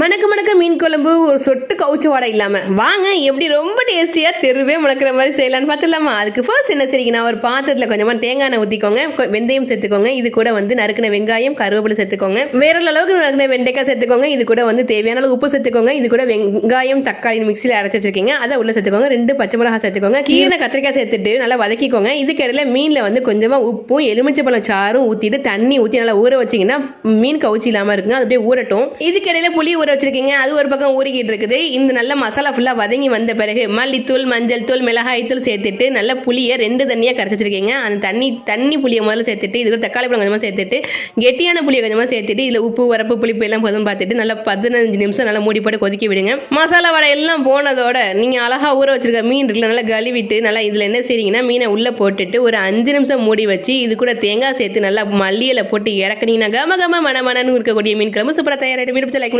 மணக்க மணக்க மீன் குழம்பு ஒரு சொட்டு கவுச்சு வாடை இல்லாமல் வாங்க எப்படி ரொம்ப டேஸ்டியாக தெருவே முளக்கிற மாதிரி செய்யலான்னு பார்த்துலாமா அதுக்கு ஃபர்ஸ்ட் என்ன சரிங்கண்ணா ஒரு பாத்திரத்தில் கொஞ்சமாக தேங்காய் எண்ணெய் ஊற்றிக்கோங்க வெந்தயம் சேர்த்துக்கோங்க. இது கூட வந்து நறுக்கின வெங்காயம் கருவேப்பிலை சேர்த்துக்கோங்க. வேற அளவுக்கு நறுக்கின வெண்டைக்காய் சேர்த்துக்கோங்க. இது கூட வந்து தேவையான அளவு உப்பு சேர்த்துக்கோங்க. இது கூட வெங்காயம் தக்காளி மிக்சியில் அரைச்சி வச்சிருக்கீங்க. அதை உள்ள சேர்த்துக்கோங்க. ரெண்டு பச்சை மிளகாய் சேர்த்துக்கோங்க. கீரை கத்திரிக்காய் சேர்த்துட்டு நல்லா வதக்கிக்கோங்க. இதுக்கு இடையில மீனில் வந்து கொஞ்சமாக உப்பும் எலுமிச்சப்பழம் சாறும் ஊற்றிட்டு தண்ணி ஊற்றி நல்லா ஊற வச்சிங்கன்னா மீன் கவுச்சி இல்லாமல் இருக்குங்க. அது அப்படியே ஊறட்டும். இதுக்கு இடையில புளி ஊற வச்சிருக்கீங்க. அது ஒரு பக்கம் ஊறிக்கிட்டு இருக்குது. இந்த நல்ல மசாலா ஃபுல்லாக வதங்கி வந்த பிறகு மல்லித்தூள் மஞ்சள் தூள் மிளகாய் தூள் சேர்த்துட்டு நல்ல புளியை ரெண்டு தண்ணியாக கரைச்சி வச்சிருக்கீங்க. அந்த தண்ணி தண்ணி புளியை முதல்ல சேர்த்துட்டு இதுக்கு தக்காளி பழம் கொஞ்சமாக சேர்த்துட்டு கெட்டியான புளியை கொஞ்சமாக சேர்த்துட்டு இதில் உப்பு வரப்பு புளிப்பு எல்லாம் போதும் பார்த்துட்டு நல்லா பதினஞ்சு நிமிஷம் நல்லா மூடி போட்டு கொதிக்க விடுங்க. மசாலா வடை எல்லாம் போனதோட நீங்கள் அழகாக ஊற வச்சிருக்க மீன் இருக்குல்ல நல்லா கழுவிட்டு நல்லா இதில் என்ன செய்றீங்கன்னா மீனை உள்ளே போட்டுட்டு ஒரு அஞ்சு நிமிஷம் மூடி வச்சு இது கூட தேங்காய் சேர்த்து நல்லா மல்லியில் போட்டு இறக்குனீங்கன்னா கம கம மன மனன்னு இருக்கக்கூடிய மீன் குழம்பு. சூப்பராக தயாராகிட்டு மீன் லைக்